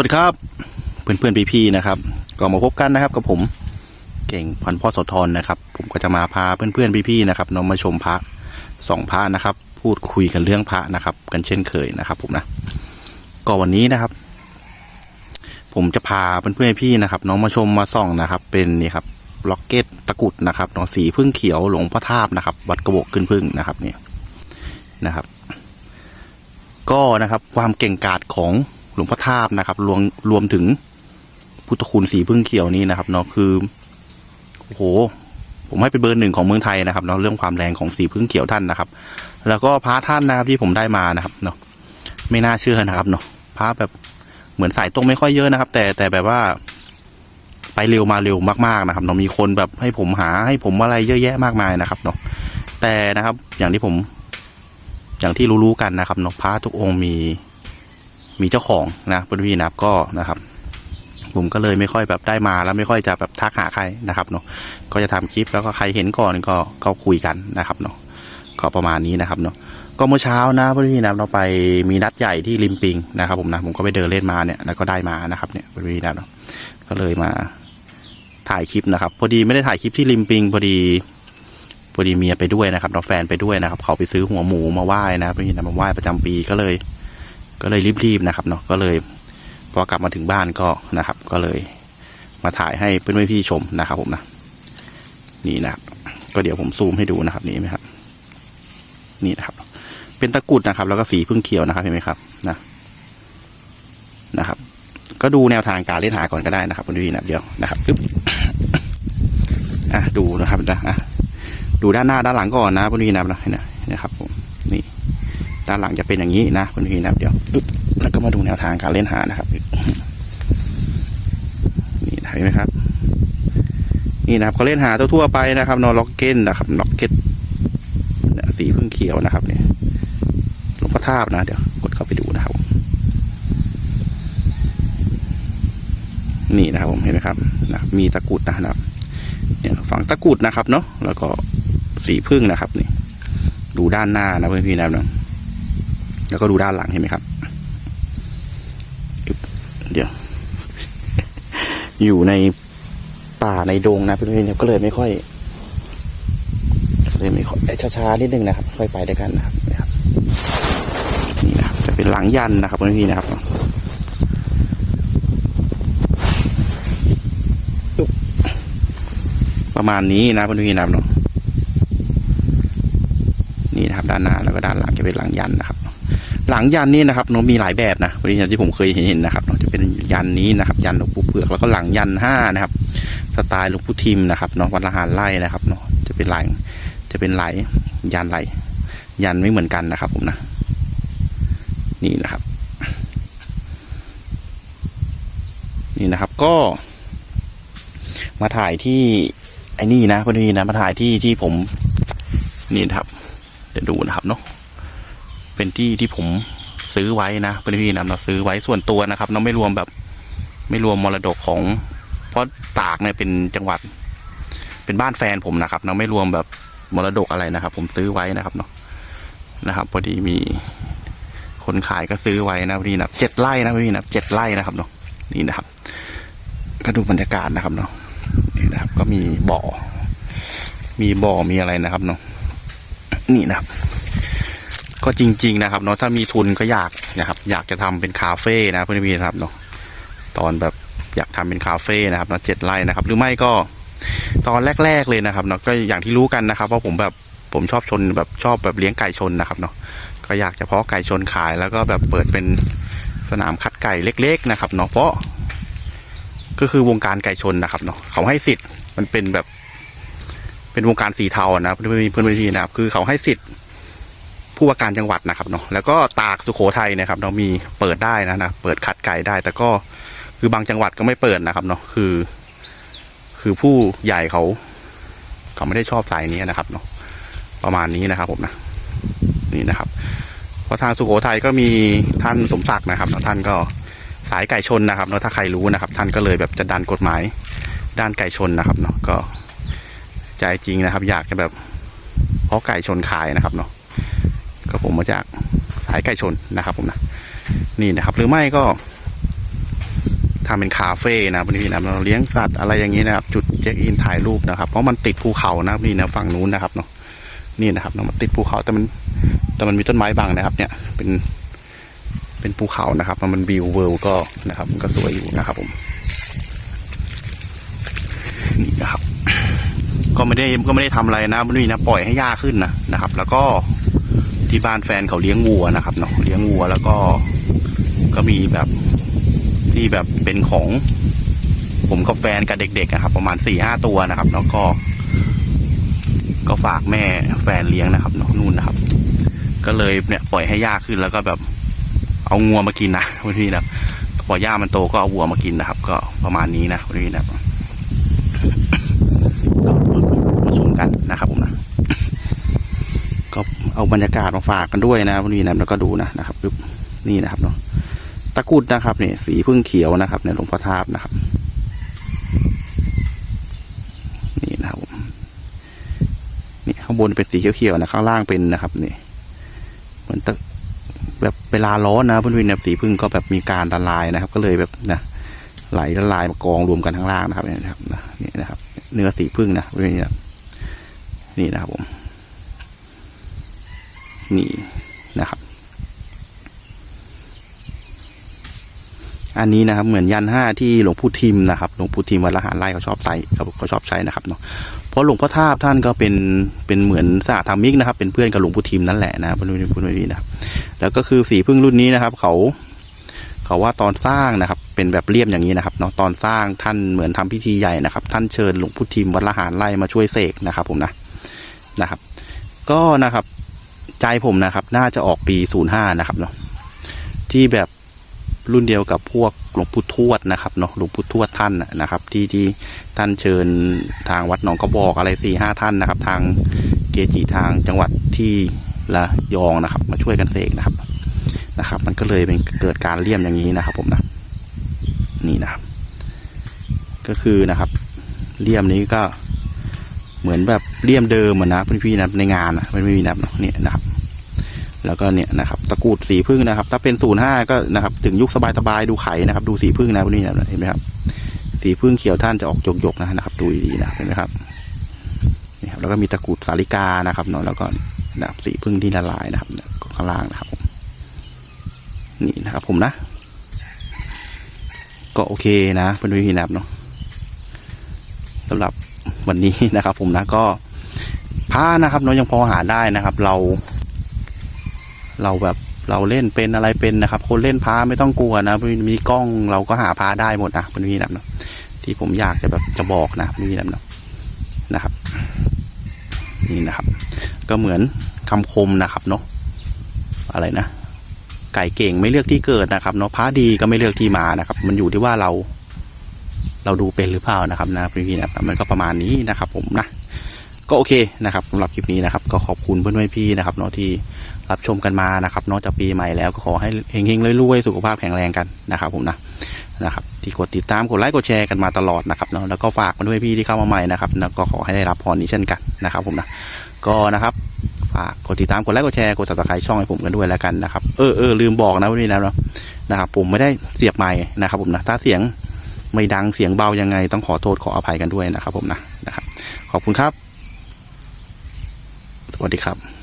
วัสดีครับ เพื่อนเพื่อนๆพี่ๆนะครับ ก็มาพบกันนะครับกับผมเก่งพันพ่อโสธรนะครับ ผมก็จะมาพาเพื่อนเพื่อนๆพี่ๆนะครับน้องมาชมพระสองพระนะครับ พูดคุยกันเรื่องพระนะครับ กันเช่นเคยนะครับ ผมนะก็วันนี้นะครับ ผมจะพาเพื่อนเพื่อนๆพี่ๆนะครับ น้องมาชมมาส่องนะครับ เป็นนี่ครับล็อกเก็ตตะกุดนะครับน้องสีพึ่งเขียวหลวงพ่อทาบนะครับ วัดกระบอกขึ้นพึ่งนะครับเนี่ยนะครับ ก็นะครับความเก่งกาจของ หลวงพ่อทาบนะครับรวมรวมถึงพุทธคุณสีพึ่งเขียวนี้นะครับเนาะคือโอ้โห ผมให้เป็นเบอร์หนึ่งของเมืองไทยนะครับเนาะเรื่องความแรงของสีพึ่งเขียวท่านนะครับ แล้วก็พระท่านนะครับที่ผมได้มานะครับเนาะไม่น่าเชื่อนะครับเนาะพระแบบเหมือนสายตรงไม่ค่อยเยอะนะครับ แต่แต่แบบว่า ไปเร็วมาเร็วมากๆนะครับเนาะมีคนแบบให้ผมหาให้ผมอะไรเยอะแยะมากมายนะครับเนาะแต่นะครับอย่างที่ผม อย่างที่รู้ๆกันนะครับเนาะพระทุกองค์มี มีเจ้าของนะเพื่อนพี่นะครับก็นะครับผมก็เลยไม่ค่อยแบบได้มาแล้วไม่ค่อยจะแบบทักหาใครนะครับเนาะก็จะทำคลิปแล้วก็ใครเห็นก่อนก็ก็คุยกันนะครับเนาะก็ประมาณนี้นะครับเนาะก็เมื่อเช้านะเพื่อนพี่นะครับเราไปมีนัดใหญ่ที่ริมปิงนะครับ ผมนะผมก็ไปเดินเล่นมาเนี่ยแล้วก็ได้มานะครับเนี่ยเพื่อนพี่นะครับเนาะก็เลยมาถ่ายคลิปนะครับ พอดีไม่ได้ถ่ายคลิปที่ริมปิง พอดีพอดีเมียไปด้วยนะครับน้องแฟนไปด้วยนะครับ เขาไปซื้อหัวหมูมาไหว้นะพี่นะมาไหว้ประจำปีก็เลย ก็เลยรีบๆนะครับเนาะก็เลยพอกลับมาถึงบ้านก็นะครับ ก็เลยมาถ่ายให้เพื่อนๆพี่ชมนะครับ ผมนะนี่นะครับก็เดี๋ยวผมซูมให้ดูนะครับ นี่ไหมครับ นี่นะครับ เป็นตะกุดนะครับ แล้วก็สีพึ่งเขียวนะครับเห็นไหมครับนะนะครับ ก็ดูแนวทางการเล่นหาก่อนก็ได้นะครับเพื่อนๆพี่นะเดี๋ยวนะครับปึ๊บอะดูนะครับนะอะดูด้านหน้าด้านหลังก่อนนะเพื่อนพี่นะนะนะครับผม ด้านหลังจะเป็นอย่างนี้นะเพื่อนพี่นะครับเดี๋ยวแล้วก็มาดูแนวทางการเล่นหานะครับ นี่เห็นไหมครับ นี่นะครับเขาเล่นหาทั่วๆไปนะครับนอล็อกเก็ตนะครับล็อกเก็ตสีพึ่งเขียวนะครับเนี่ยหลวงพ่อทาบนะเดี๋ยวกดเข้าไปดูนะครับ นี่นะครับผมเห็นไหมครับนะมีตะกุดนะครับเนี่ยฝังตะกุดนะครับเนาะแล้วก็สีพึ่งนะครับนี่ดูด้านหน้านะเพื่อนพี่นะครับ แล้วก็ดูด้านหลังเห็นไหมครับ เดี๋ยว อยู่ในป่าในดงนะเพื่อนพี่เนี่ยก็เลยไม่ค่อยเลยไม่ค่อยช้าๆนิดนึงนะครับ ค่อยไปด้วยกันนะครับนี่ครับนี่นะครับ จะเป็นหลังยันนะครับเพื่อนพี่นะครับประมาณนี้นะเพื่อนพี่นะครับเนาะนี่นะครับด้านหน้าแล้วก็ด้านหลังจะเป็นหลังยันนะครับ หลังยันนี่นะครับเนาะมีหลายแบบนะเพื่อนที่ผมเคยเห็นนะครับเนาะจะเป็นยันนี้นะครับ ยันหลวงปู่เผือกแล้วก็หลังยันห้านะครับ สไตล์หลวงปู่ทิมนะครับเนาะวัดละหารไล่นะครับเนาะจะเป็นลายจะเป็นลายยันลายยันไม่เหมือนกันนะครับ ผมนะ นี่นะครับ นี่นะครับก็ มาถ่ายที่ไอ้นี่นะพอดีนะมาถ่ายที่ที่ผม นี่นะครับเดี๋ยวดูนะครับเนาะ เป็นที่ที่ผมซื้อไว้นะเพื่อนพี่นะเราซื้อไว้ส่วนตัวนะครับเราไม่รวมแบบไม่รวมมรดกของ เพราะตากเนี่ยเป็นจังหวัด เป็นบ้านแฟนผมนะครับเราไม่รวมแบบมรดกอะไรนะครับ ผมซื้อไว้นะครับเนาะนะครับพอดีมีคนขายก็ซื้อไว้นะพอดีนะเจ็ดไร่นะพอดีนะเจ็ดไร่นะครับเนาะนี่นะครับ ก็ดูบรรยากาศนะครับเนาะนี่นะครับ ก็มีบ่อ มีบ่อมีอะไรนะครับเนาะนี่นะครับ ก็จริง ๆ นะครับเนาะถ้ามีทุนก็อยากนะครับ อยากจะทำเป็นคาเฟ่นะเพื่อนพี่นะครับเนาะตอนแบบอยากทำเป็นคาเฟ่นะครับเนาะเจ็ดไร่นะครับ หรือไม่ก็ตอนแรก ๆ เลยนะครับเนาะก็อย่างที่รู้กันนะครับว่าผมแบบผมชอบชนแบบชอบแบบเลี้ยงไก่ชนนะครับเนาะก็อยากจะเพาะไก่ชนขายแล้วก็แบบเปิดเป็นสนามคัดไก่เล็ก ๆ นะครับเนาะเพราะ ก็คือวงการไก่ชนนะครับเนาะเขาให้สิทธิ์มันเป็นแบบ เป็นวงการสีเทาอะนะเพื่อนเพื่อนพี่นะครับคือเขาให้สิทธิ์ ผู้ว่าการจังหวัดนะครับเนาะแล้วก็ตากสุโขทัยนะครับเรามีเปิดได้นะนะเปิดคัดไก่ได้ แต่ก็คือบางจังหวัดก็ไม่เปิดนะครับเนาะคือ คือผู้ใหญ่เขาเขาไม่ได้ชอบสายนี้นะครับเนาะประมาณนี้นะครับผมนะนี่นะครับเพราะทางสุโขทัยก็มีท่านสมศักดิ์นะครับเนาะท่านก็สายไก่ชนนะครับเนาะถ้าใครรู้นะครับ ท่านก็เลยแบบจะดันกฎหมายด้านไก่ชนนะครับเนาะก็ใจจริงนะครับ อยากจะแบบเพาะไก่ชนขายนะครับเนาะ ก็ผมมาจากสายไก่ชนนะครับผมนะนี่นะครับ หรือไม่ก็ทำเป็นคาเฟ่นะพี่นะเราเลี้ยงสัตว์อะไรอย่างนี้นะครับ จุดเช็คอินถ่ายรูปนะครับ เพราะมันติดภูเขานะพี่นะฝั่งนู้นนะครับเนาะนี่นะครับเนาะมันติดภูเขาแต่มันแต่มันมีต้นไม้บังนะครับ เนี่ยเป็นเป็นภูเขานะครับ มันวิวเวิลด์ก็นะครับ มันก็สวยอยู่นะครับผมนี่นะครับ ก็ไม่ได้ก็ไม่ได้ทำอะไรนะนี่นะปล่อยให้หญ้าขึ้นนะนะครับ แล้วก็ ที่บ้านแฟนเขาเลี้ยงวัวนะครับเนาะเลี้ยงวัวแล้วก็ก็มีแบบที่แบบเป็นของ ผมกับแฟนกับเด็กๆอะครับ ประมาณสี่ห้าตัวนะครับแล้วก็ ก็ฝากแม่แฟนเลี้ยงนะครับเนาะนู่นนะครับ ก็เลยเนี่ยปล่อยให้หญ้าขึ้นแล้วก็แบบ เอางัวมากินนะวันนี้นะพอหญ้ามันโตก็เอาวัวมากินนะครับ ก็ประมาณนี้นะวันนี้นะครับ ก็มาชมกันนะครับผมนะ ก็ เอาบรรยากาศมาฝากกันด้วยนะวันนี้นะแล้วก็ดูนะนะครับปึ๊บนี่นะครับเนาะตะกุดนะครับเนี่ยสีพึ่งเขียวนะครับในหลวงพ่อทาบนะครับ นี่นะครับนี่ข้างบนเป็นสีเขียวๆนะข้างล่างเป็นนะครับนี่เหมือนตะแบบเวลาร้อนนะเพื่อนๆนะสีพึ่งก็แบบมีการละลายนะครับ ก็เลยแบบนะไหลละลายมากองรวมกันข้างล่างนะครับนี่นะครับนี่นะครับ เนื้อสีพึ่งนะเพื่อนๆนะนี่นะครับผม นี่นะครับ อันนี้นะครับเหมือนยันห้าที่หลวงปู่ทิมนะครับหลวงปู่ทิมวัดละหารไร่เขาชอบใส่เขาเขาชอบใช้นะครับเนาะเพราะหลวงพ่อทาบท่านก็เป็นเป็นเหมือนสาธรรมิกนะครับ เป็นเพื่อนกับหลวงปู่ทิมนั่นแหละนะครับเพื่อนพูดไม่ดีนะครับแล้วก็คือสีพึ่งรุ่นนี้นะครับ เขาเขาว่าตอนสร้างนะครับเป็นแบบเรียบอย่างนี้นะครับเนาะตอนสร้างท่านเหมือนทำพิธีใหญ่นะครับ ท่านเชิญหลวงปู่ทิมวัดละหารไร่มาช่วยเสกนะครับ ผมนะนะครับ ก็นะครับ ใจผมนะครับ น่าจะออกปีศูนย์ห้านะครับเนาะที่แบบรุ่นเดียวกับพวกหลวงปู่ทวดนะครับเนาะหลวงปู่ทวดท่านนะนะครับ ที่ที่ท่านเชิญทางวัดหนองกระบอกอะไรสี่ห้าท่านนะครับ ทางเกจิทางจังหวัดที่ละยองนะครับ มาช่วยกันเสกนะครับนะครับ มันก็เลยเป็นเกิดการเลี่ยมอย่างนี้นะครับ ผมนะนี่นะครับ ก็คือนะครับ เลี่ยมนี้ก็ เหมือนแบบเลี่ยมเดิมอะนะพี่ๆนะในงานนะไม่มีนับเนี่ยนะครับ แล้วก็เนี่ยนะครับตะกรุดสีพึ่งนะครับ ถ้าเป็นศูนย์ห้าก็นะครับ ถึงยุคสบายๆดูไข่นะครับ ดูสีพึ่งนะพวกนี้นะเห็นไหมครับ สีพึ่งเขียวท่านจะออกหยกๆนะนะครับ ดูดีๆนะเห็นไหมครับนี่ครับแล้วก็มีตะกรุดสาลิกานะครับเนาะแล้วก็นะครับสีพึ่งที่ละลายนะครับข้างล่างนะครับนี่นะครับ ผมนะ ก็โอเคนะเป็นวิธีนะครับเนาะสำหรับ วันนี้นะครับ ผมนะก็ผ้านะครับเนาะยังพอหาได้นะครับ เรา เราแบบเราเล่นเป็นอะไรเป็นนะครับ คนเล่นพ้าไม่ต้องกลัวนะมีมีกล้องเราก็หาพ้าได้หมดนะเป็นวิธีแบบเนาะที่ผมอยากจะแบบจะบอกนะเป็นวิธีแบบเนาะนะครับ นี่นะครับ ก็เหมือนคำคมนะครับเนาะอะไรนะไก่เก่งไม่เลือกที่เกิดนะครับเนาะพ้าดีก็ไม่เลือกที่มานะครับ มันอยู่ที่ว่าเรา เราดูเป็นหรือเปล่านะครับนะพี่ๆนะครับมันก็ประมาณนี้นะครับผมนะก็โอเคนะครับสำหรับคลิปนี้นะครับ ก็ขอบคุณเพื่อนๆพี่นะครับเนาะที่รับชมกันมานะครับนอกจากปีใหม่แล้วก็ขอให้เฮงๆรวยๆสุขภาพแข็งแรงกันนะครับผมนะนะครับที่กดติดตามกดไลค์กดแชร์กันมาตลอดนะครับเนาะแล้วก็ฝากมาด้วยพี่ที่เข้ามาใหม่นะครับแล้วก็ขอให้ได้รับพรนี้เช่นกันนะครับผมนะก็นะครับฝากกดติดตามกดไลค์กดแชร์กด subscribe ช่องให้ผมกันด้วยแล้วกันนะครับเออเออลืมบอกนะวันนี้นะเนาะนะครับผมไม่ได้เสียบไมค์นะครับผมนะถ้าเสียง ไม่ดังเสียงเบายังไง ต้องขอโทษขออภัยกันด้วยนะครับ ผมนะนะครับ ขอบคุณครับ สวัสดีครับ